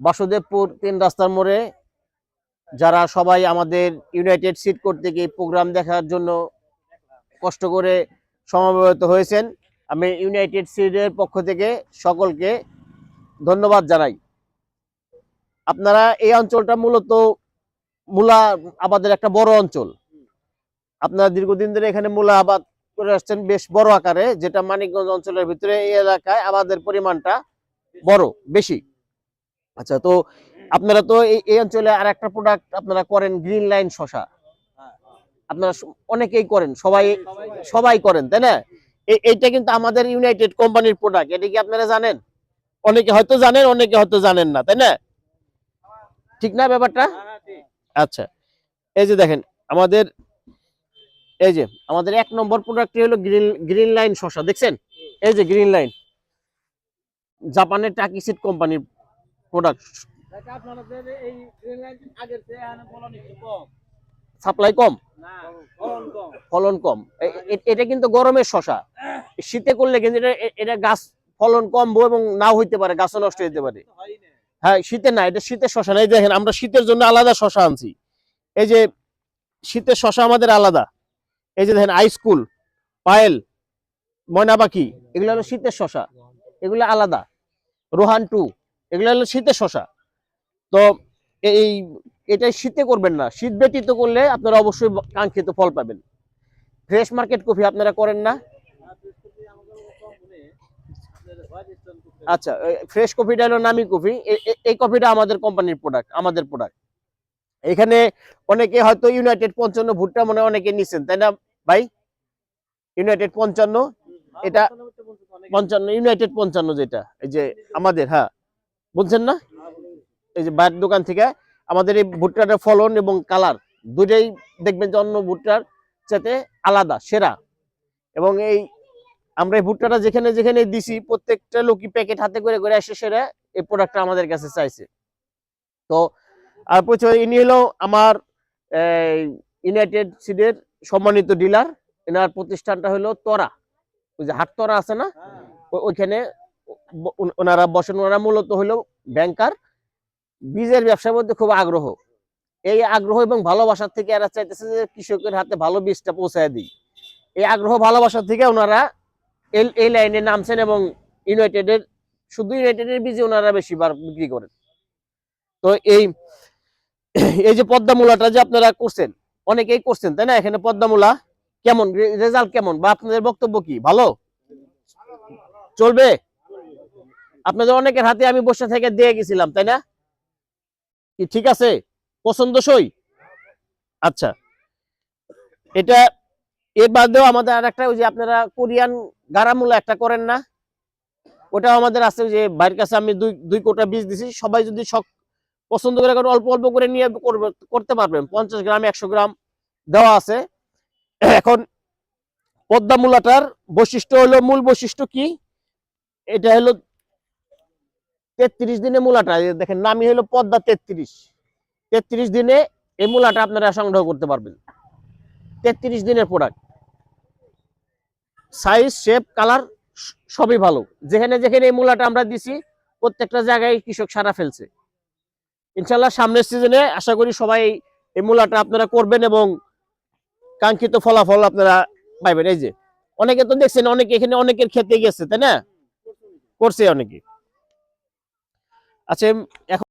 বাসুদেবপুর তিন রাস্তার মোড়ে যারা সবাই আমাদের ইউনাইটেড সিট থেকে এই প্রোগ্রাম দেখার জন্য কষ্ট করে সমাবেত হয়েছেন, আমি ইউনাইটেড সিটের পক্ষ থেকে সকলকে ধন্যবাদ জানাই। আপনারা এই অঞ্চলটা মূলত মূলা আবাদের একটা বড় অঞ্চল। আপনারা দীর্ঘদিন ধরে এখানে মূলা আবাদ করে আসছেন বেশ বড় আকারে, যেটা মানিকগঞ্জ অঞ্চলের ভিতরে এই এলাকায় আবাদের পরিমাণটা বড়, বেশি। আচ্ছা তো আপনারা তো এই অঞ্চলে আর একটা প্রোডাক্ট আপনারা করেন গ্রিন লাইন শশা আপনারা অনেকেই করেন, সবাই সবাই করেন, তাই না? এইটা কিন্তু আমাদের ইউনাইটেড কোম্পানির প্রোডাক্ট এটা কি আপনারা জানেন? অনেকে হয়তো জানেন, অনেকে হয়তো জানেন না, তাই না? ঠিক না ব্যাপারটা? আচ্ছা এই যে দেখেন, আমাদের, এই যে, আমাদের এক নম্বর প্রোডাক্টটি হলো গ্রিন গ্রিন লাইন শশা দেখছেন? এই যে গ্রিন লাইন জাপানের টাকিসিড কোম্পানির প্রোডাক্ট কম। সাপ্লাই কম? ফলন কম। কম। এটা কিন্তু গরমের শশা। শীতে করলে কিন্তু এটা এটা গাছ ফলন কমবো এবং নাও হইতে পারে গাছও নষ্ট হইতে পারে। হয় শীতে না এটা শীতের শশা না। এই দেখেন আমরা শীতের জন্য আলাদা শশা আনছি। এই যে শীতের শশা আমাদের আলাদা। এই যে দেখেন আইসকুল পায়েল ময়না পাখি এগুলো হলো শীতের শশা। এগুলো আলাদা। রোহান টু এগুলো হলো শীতের শশা। তো এই এটা শীতে করবেন না। শীত ব্যতীত করলে আপনারা অবশ্যই কাঙ্ক্ষিত ফল পাবেন। ফ্রেশ মার্কেট কফি আপনারা করেন না। আচ্ছা ফ্রেশ কফিটা হলো নামি কফি। এই কফিটা আমাদের কোম্পানির প্রোডাক্ট আমাদের প্রোডাক্ট এখানে অনেকে হয়তো ইউনাইটেড পঞ্চান্ন ভুট্টা মনে অনেকে নিছেন তাই না ভাই? ইউনাইটেড পঞ্চান্ন এটা- পঞ্চান্ন ইউনাইটেড পঞ্চান্ন যেটা এই যে আমাদের হ্যাঁ। বলছেন না? এই যে বাইরের দোকান থেকে আমাদের এই ভুট্টাটার ফলন এবং কালার দুটাই দেখবেন যে অন্য ভুট্টার চাইতে আলাদা সেরা। এবং এই আমরা এই ভুট্টাটা যেখানে যেখানে দিছি প্রত্যেকটা লোকই প্যাকেট হাতে করে করে এসে সেরা এই প্রোডাক্টটা আমাদের কাছে চাইছে। তো আর পরিচয় ইনি হলো আমার ইউনাইটেড সিডের সম্মানিত ডিলার এনার প্রতিষ্ঠানটা হলো তরা। ওই যে হাট তরা আছে না? ওইখানে ও- ও- ওনারা বসেন ওনারা মূলত হলো ব্যাংকার বীজের ব্যবসার মধ্যে খুব আগ্রহ। এই আগ্রহ এবং ভালোবাসার থেকে এরা চাইতেছে যে কৃষকের হাতে ভালো বীজটা পৌঁছায় দিই। এই আগ্রহ, ভালোবাসার থেকে ওনারা এই লাইনে নামছেন এবং ইউনাইটেডের শুধু ইউনাইটেডের বীজে ওনারা বেশি বার বিক্রি করেন। তো এই এই যে পদ্মা মূলাটা যে আপনারা করছেন, অনেকেই করছেন, তাই না? এখানে পদ্মা মূলা কেমন? রেজাল্ট কেমন? বা আপনাদের বক্তব্য কি? ভালো? চলবে? আপনাদের অনেকের হাতে আমি বসে থেকে দিয়ে গেছিলাম, তাই না? কি ঠিক আছে? পছন্দসই আচ্ছা। এটা এর বাদেও আমাদের আর একটা ওই যে আপনারা কোরিয়ান গারামুলা একটা করেন না? ওটাও আমাদের আছে যে ভাইয়ের কাছে আমি দুই দুই কোটা বীজ দিছি, সবাই যদি শখ পছন্দ করে কারণ অল্প অল্প করে নিয়ে করবে, করতে পারবেন। পঞ্চাশ গ্রাম, একশো গ্রাম দেওয়া আছে। এখন পদ্মা মূলাটার বৈশিষ্ট্য হলো মূল বৈশিষ্ট্য কি? এটা হলো তেত্রিশ দিনে মূলাটা দেখেন, নামই হলো পদ্মা তেত্রিশ। তেত্রিশ দিনে এই মূলাটা আপনারা সংগ্রহ করতে পারবেন। তেত্রিশ দিনের প্রোডাক্ট সাইজ শেপ কালার সবই ভালো। যেখানে যেখানে এই মূলাটা আমরা দিছি, প্রত্যেকটা জায়গায় কৃষক সারা ফেলছে। ইনশাল্লাহ সামনের সিজনে আশা করি সবাই এই মূলাটা আপনারা করবেন এবং কাঙ্ক্ষিত ফলাফল আপনারা পাইবেন। এই যে, অনেকে তো দেখছেন, অনেকে এখানে অনেকের খেতে গেছে, তাই না? করছে অনেকে। আচ্ছা এখন